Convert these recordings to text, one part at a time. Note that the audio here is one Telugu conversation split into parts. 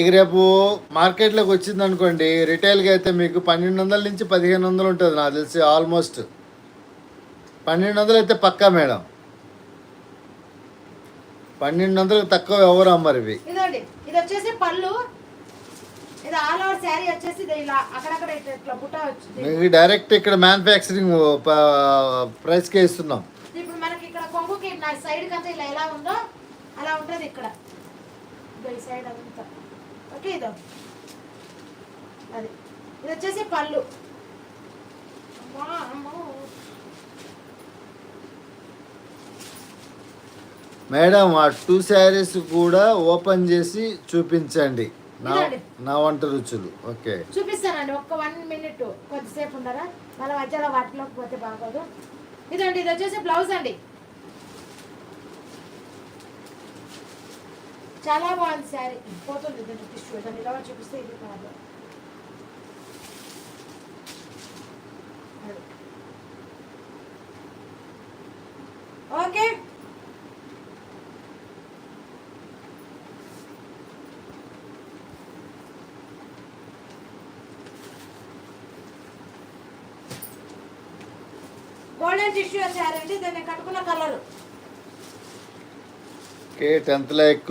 ఇక రేపు మార్కెట్లోకి వచ్చింది అనుకోండి రిటైల్గా అయితే మీకు పన్నెండు వందల నుంచి పదిహేను వందలు ఉంటుంది నాకు తెలిసి ఆల్మోస్ట్ పన్నెండు వందలు అయితే పక్కా మేడం. పన్నెండు వందలకు తక్కువ ఎవరు అమ్మరు ఇవి? ఇదండి ఇది వచ్చేసి పళ్ళు. ఇది ఆల్ ఓవర్ శారీ వచ్చేసి ఇది ఇలా అక్కడక్కడ ఇట్లా ఇట్లా బుట్ట వచ్చింది. మీకు డైరెక్ట్ ఇక్కడ మ్యానుఫ్యాక్చరింగ్ ప్రైస్కే ఇస్తున్నాం. ఇప్పుడు మనకి ఇక్కడ కొంగుకి నా సైడ్ కంతా ఇలా ఎలా ఉందో అలా ఉంటుంది ఇక్కడ. ఈ సైడ్ అంతా. ఓకే ఇదో. అది. ఇది వచ్చేసి పళ్ళు. మేడం ఆ టూ శారీస్ కూడా ఓపెన్ చేసి చూపించండి. నా వంట రుచులు. ఓకే. చూపిస్తానండి ఒక్క వన్ మినిట్ కొద్దిసేపు ఉండరా? మళ్ళీ మధ్యలో వాటిలోకి పోతే బాగోదు. ఇదండి ఇది వచ్చేసి బ్లౌజ్ అండి. చాలా బాగుంది శారీ పోతుంది ఇదండి టిష్యూ దాన్ని ఇలా చూపిస్తే ఇది కాదు. ఓకే. గోల్డెన్ టిష్యూ శారీ అండి దాన్ని కట్టుకున్న colour okay tenth like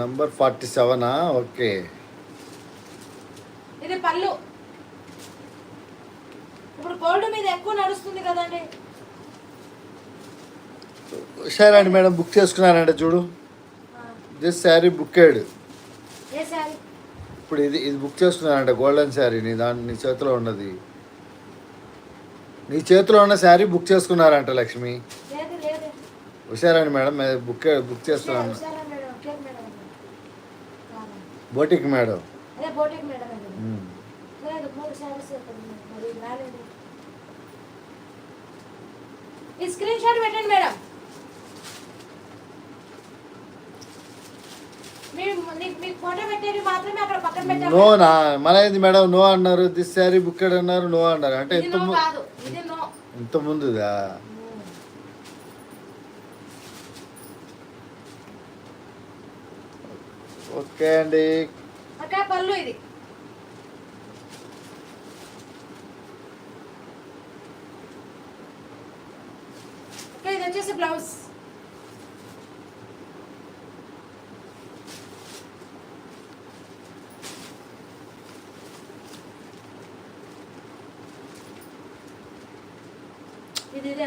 number forty సెవెనా? Okay. ఇది పళ్ళు. ఇప్పుడు గోల్డ్ మీద ఎక్కువ నడుస్తుంది కదండి. సరే అండి మేడం బుక్ చేసుకున్నారంటే చూడు. దిస్ శారీ బుక్కేడ్ శారీ ఇప్పుడు ఇది ఇది బుక్ చేసుకున్నారంట గోల్డెన్ శారీ నీ దాని నీ చేతిలో ఉన్నది. నీ చేతిలో ఉన్న శారీ బుక్ చేసుకున్నారంట లక్ష్మి. హుషారండి మేడం మేము బుక్ బుక్ చేస్తున్నాను. Boutique madam. స్క్రీన్ షాట్ పెట్టండి మేడం. నో నా మన ఏంది మేడం నో అన్నారు. దిస్ శారీ బుక్కెడ్ అన్నారు నో అన్నారు. అంటే ఇది ఇంత ఇది ఇంత ముందుదా? ఓకే అండి. అక్క పళ్ళు ఇది. ఓకే ఇది వచ్చేసి బ్లౌజ్?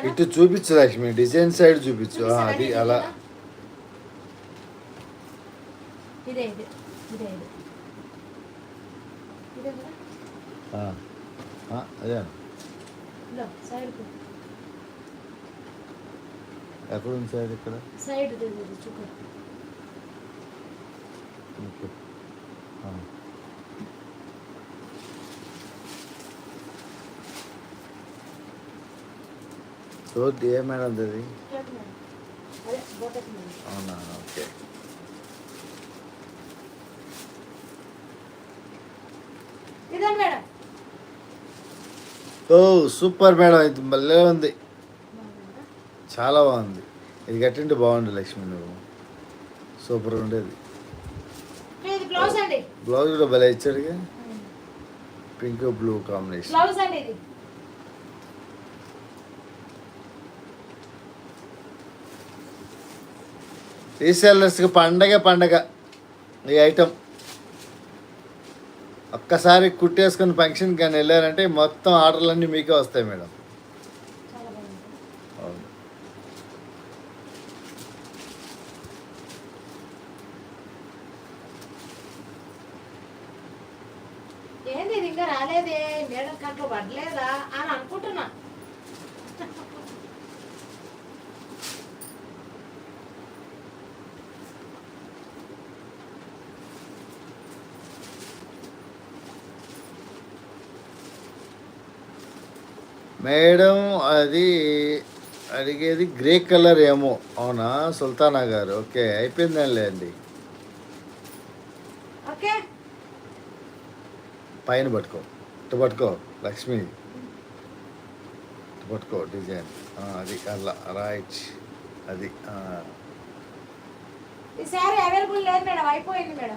ఇటు చూపించు లక్ష్మి డిజైన్ సైడ్ చూపించు? అది అలా. ఇదే ఇదే ఇదే ఇదే. అదే ఇదో సైడ్ ఎక్కడ ఉంది సైడ్ ఇక్కడ? Side okay. సో ఏ మేడం అది? అవునా? Okay. Madam. Oh super madam. ఇది భలే ఉంది? చాలా బాగుంది. ఇది కట్టింటే బాగుండు లక్ష్మి నువ్వు. సూపర్ ఉండేది. బ్లౌజ్ అండి. బ్లౌజ్ కూడా భలే ఇచ్చాడుగా పింక్ బ్లూ కాంబినేషన్. బ్లౌజ్ అండి ఇది. రీసెల్లర్స్కి పండగ పండగ. ఈ ఐటమ్. ఒక్కసారి కుట్టేసుకుని ఫంక్షన్ కానీ వెళ్ళారంటే మొత్తం ఆర్డర్లన్నీ మీకే వస్తాయి మేడం. అవును ఏంది ఇంకా రాలేదే? మేడం కంట్లో పడలేదా? అని అనుకుంటున్నా. మేడం అది అడిగేది గ్రే కలర్ ఏమో. అవునా సుల్తానా గారు? ఓకే అయిపోయిందంలే అండి. పైన పట్టుకో. ఇటు పట్టుకో లక్ష్మి. ఇటు పట్టుకో డిజైన్. అది అలా రైట్. అది. ఈ అవైలబుల్ లేదు మేడం అయిపోయింది మేడం.